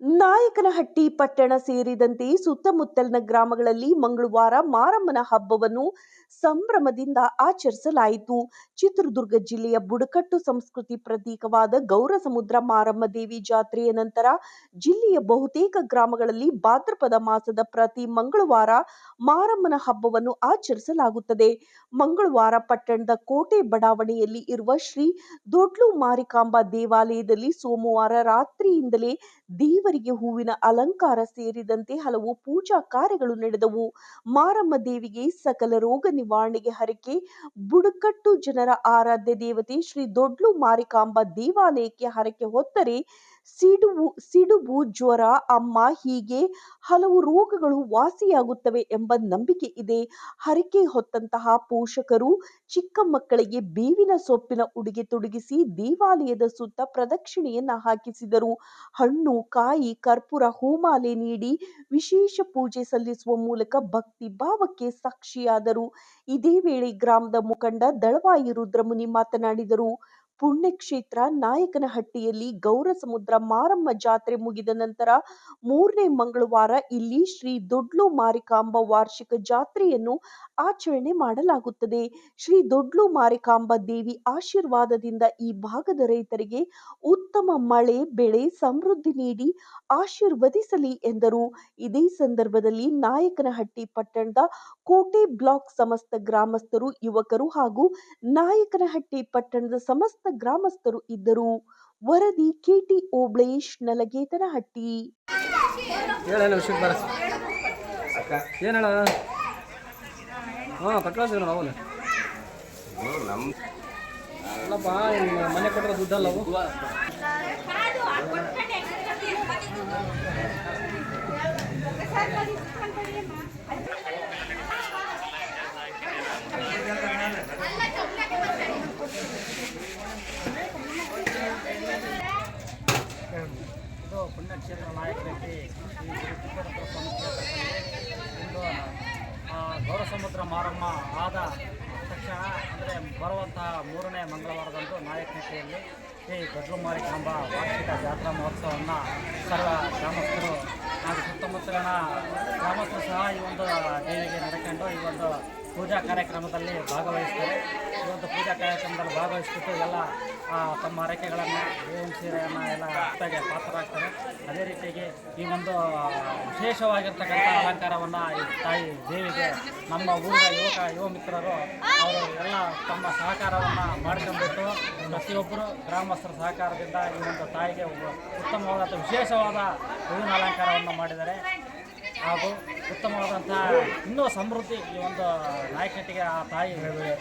ನಾಯಕನಹಟ್ಟಿ ಪಟ್ಟಣ ಸೇರಿದಂತೆ ಸುತ್ತಮುತ್ತಲಿನ ಗ್ರಾಮಗಳಲ್ಲಿ ಮಂಗಳವಾರ ಮಾರಮ್ಮನ ಹಬ್ಬವನ್ನು ಸಂಭ್ರಮದಿಂದ ಆಚರಿಸಲಾಯಿತು. ಚಿತ್ರದುರ್ಗ ಜಿಲ್ಲೆಯ ಬುಡಕಟ್ಟು ಸಂಸ್ಕೃತಿ ಪ್ರತೀಕವಾದ ಗೌರಸಮುದ್ರ ಮಾರಮ್ಮ ದೇವಿ ಜಾತ್ರೆಯ ನಂತರ ಜಿಲ್ಲೆಯ ಬಹುತೇಕ ಗ್ರಾಮಗಳಲ್ಲಿ ಭಾದ್ರಪದ ಮಾಸದ ಪ್ರತಿ ಮಂಗಳವಾರ ಮಾರಮ್ಮನ ಹಬ್ಬವನ್ನು ಆಚರಿಸಲಾಗುತ್ತದೆ. ಮಂಗಳವಾರ ಪಟ್ಟಣದ ಕೋಟೆ ಬಡಾವಣೆಯಲ್ಲಿ ಇರುವ ಶ್ರೀ ದೊಡ್ಲು ಮಾರಿಕಾಂಬಾ ದೇವಾಲಯದಲ್ಲಿ ಸೋಮವಾರ ರಾತ್ರಿಯಿಂದಲೇ ದೇವರಿಗೆ ಹೂವಿನ ಅಲಂಕಾರ ಸೇರಿದಂತೆ ಹಲವು ಪೂಜಾ ಕಾರ್ಯಗಳು ನಡೆದವು. ಮಾರಮ್ಮ ದೇವಿಗೆ ಸಕಲ ರೋಗ ನಿವಾರಣೆಗೆ ಹರಕೆ, ಬುಡಕಟ್ಟು ಜನರ ಆರಾಧ್ಯ ದೇವತೆ ಶ್ರೀ ದೊಡ್ಲು ಮಾರಿಕಾಂಬ ದೇವಾಲಯಕ್ಕೆ ಹರಕೆ ಹೊತ್ತರೆ. ಸಿಡುವು ಸಿಡುಬು ಜ್ವರ, ಅಮ್ಮ ಹೀಗೆ ಹಲವು ರೋಗಗಳು ವಾಸಿಯಾಗುತ್ತವೆ ಎಂಬ ನಂಬಿಕೆ ಇದೆ. ಹರಕೆ ಹೊತ್ತಂತಹ ಪೋಷಕರು ಚಿಕ್ಕ ಮಕ್ಕಳಿಗೆ ಬೇವಿನ ಸೊಪ್ಪಿನ ಉಡುಗೆ ತೊಡಗಿಸಿ ದೇವಾಲಯದ ಸುತ್ತ ಪ್ರದಕ್ಷಿಣೆಯನ್ನ ಹಾಕಿಸಿದರು. ಹಣ್ಣು, ಕಾಯಿ, ಕರ್ಪೂರ, ಹೂಮಾಲೆ ನೀಡಿ ವಿಶೇಷ ಪೂಜೆ ಸಲ್ಲಿಸುವ ಮೂಲಕ ಭಕ್ತಿ ಭಾವಕ್ಕೆ ಸಾಕ್ಷಿಯಾದರು. ಇದೇ ವೇಳೆ ಗ್ರಾಮದ ಮುಖಂಡ ದಳವಾಯಿ ರುದ್ರಮುನಿ ಮಾತನಾಡಿದರು. ಪುಣ್ಯಕ್ಷೇತ್ರ ನಾಯಕನಹಟ್ಟಿಯಲ್ಲಿ ಗೌರಸಮುದ್ರ ಮಾರಮ್ಮ ಜಾತ್ರೆ ಮುಗಿದ ನಂತರ ಮೂರನೇ ಮಂಗಳವಾರ ಇಲ್ಲಿ ಶ್ರೀ ದೊಡ್ಲು ಮಾರಿಕಾಂಬ ವಾರ್ಷಿಕ ಜಾತ್ರೆಯನ್ನು ಆಚರಣೆ ಮಾಡಲಾಗುತ್ತದೆ. ಶ್ರೀ ದೊಡ್ಲು ಮಾರಿಕಾಂಬ ದೇವಿ ಆಶೀರ್ವಾದದಿಂದ ಈ ಭಾಗದ ರೈತರಿಗೆ ಉತ್ತಮ ಮಳೆ, ಬೆಳೆ ಸಮೃದ್ಧಿ ನೀಡಿ ಆಶೀರ್ವದಿಸಲಿ ಎಂದರು. ಇದೇ ಸಂದರ್ಭದಲ್ಲಿ ನಾಯಕನಹಟ್ಟಿ ಪಟ್ಟಣದ ಕೋಟೆ ಬ್ಲಾಕ್ ಸಮಸ್ತ ಗ್ರಾಮಸ್ಥರು, ಯುವಕರು ಹಾಗೂ ನಾಯಕನಹಟ್ಟಿ ಪಟ್ಟಣದ ಸಮಸ್ತ ಗ್ರಾಮಸ್ಥರು ಇದ್ದರು. ವರದಿ ಕೆಟಿ ಓಬ್ಳೇಶ್ ನಲಗೇತನಹಟ್ಟಿ. ಅಕ್ಕ ಮನೆ ಕೊಟ್ಟರೆ ದುಡ್ಡಲ್ಲ ಸಂಸ್ಥೆ ಗೌರಸಮುದ್ರ ಮಾರಮ್ಮ ಆದ ತಕ್ಷಣ, ಅಂದರೆ ಬರುವಂತಹ ಮೂರನೇ ಮಂಗಳವಾರದಂದು ನಾಯಕನಹಟ್ಟಿಯಲ್ಲಿ ಈ ಗಡ್ಲುಮಾರಿ ಕಂಬ ವಾರ್ಷಿಕ ಜಾತ್ರಾ ಮಹೋತ್ಸವವನ್ನು ಸರ್ವ ಗ್ರಾಮಸ್ಥರು ಹಾಗೂ ಸುತ್ತಮುತ್ತಲಿನ ಗ್ರಾಮಸ್ಥರು ಸಹ ಈ ಒಂದು ದೇವಿಗೆ ನಡೆಕೊಂಡು ಈ ಒಂದು ಪೂಜಾ ಕಾರ್ಯಕ್ರಮದಲ್ಲಿ ಭಾಗವಹಿಸ್ತಾರೆ. ಒಂದು ಪೂಜಾ ಕಾರ್ಯಕ್ರಮದಲ್ಲಿ ಭಾಗವಹಿಸ್ಬಿಟ್ಟು ಎಲ್ಲ ತಮ್ಮ ಹರಕೆಗಳನ್ನು ಬೇವಿನ ಸೀರೆಯನ್ನು ಎಲ್ಲ ಭಕ್ತಾಗೆ ಪಾತ್ರರಾಗ್ತಾರೆ. ಅದೇ ರೀತಿಯಾಗಿ ಈ ಒಂದು ವಿಶೇಷವಾಗಿರ್ತಕ್ಕಂಥ ಅಲಂಕಾರವನ್ನು ಈ ತಾಯಿ ದೇವಿಗೆ, ನಮ್ಮ ಊರ ಯುವಕ, ಯುವ ಮಿತ್ರರು, ಅವರು ಎಲ್ಲ ತಮ್ಮ ಸಹಕಾರವನ್ನು ಮಾಡ್ಕೊಂಡ್ಬಿಟ್ಟು ಪ್ರತಿಯೊಬ್ಬರು ಗ್ರಾಮಸ್ಥರ ಸಹಕಾರದಿಂದ ಈ ಒಂದು ತಾಯಿಗೆ ಉತ್ತಮವಾದ, ವಿಶೇಷವಾದ ಹೂವಿನ ಅಲಂಕಾರವನ್ನು ಮಾಡಿದ್ದಾರೆ. ಹಾಗೂ ಉತ್ತಮವಾದಂತಹ ಇನ್ನೂ ಸಮೃದ್ಧಿ ಈ ಒಂದು ನಾಯಕಟ್ಟಿಗೆ ಆ ತಾಯಿ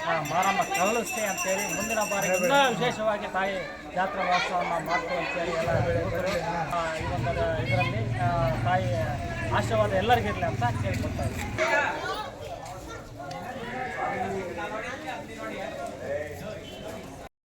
ಆ ಮಾರಮ್ಮ ಕರಳಿಸ್ತೆ ಅಂತೇಳಿ ಮುಂದಿನ ಬಾರಿ ಇನ್ನೂ ವಿಶೇಷವಾಗಿ ತಾಯಿ ಜಾತ್ರಾ ಮಹೋತ್ಸವವನ್ನು ಮಾಡ್ತೀವಿ ಅಂತೇಳಿ ಈ ಒಂದು ಇದರಲ್ಲಿ ತಾಯಿ ಆಶೀರ್ವಾದ ಎಲ್ಲರಿಗಿರಲಿ ಅಂತ ಕೇಳ್ಕೊಳ್ತಾ ಇದ್ದೀನಿ.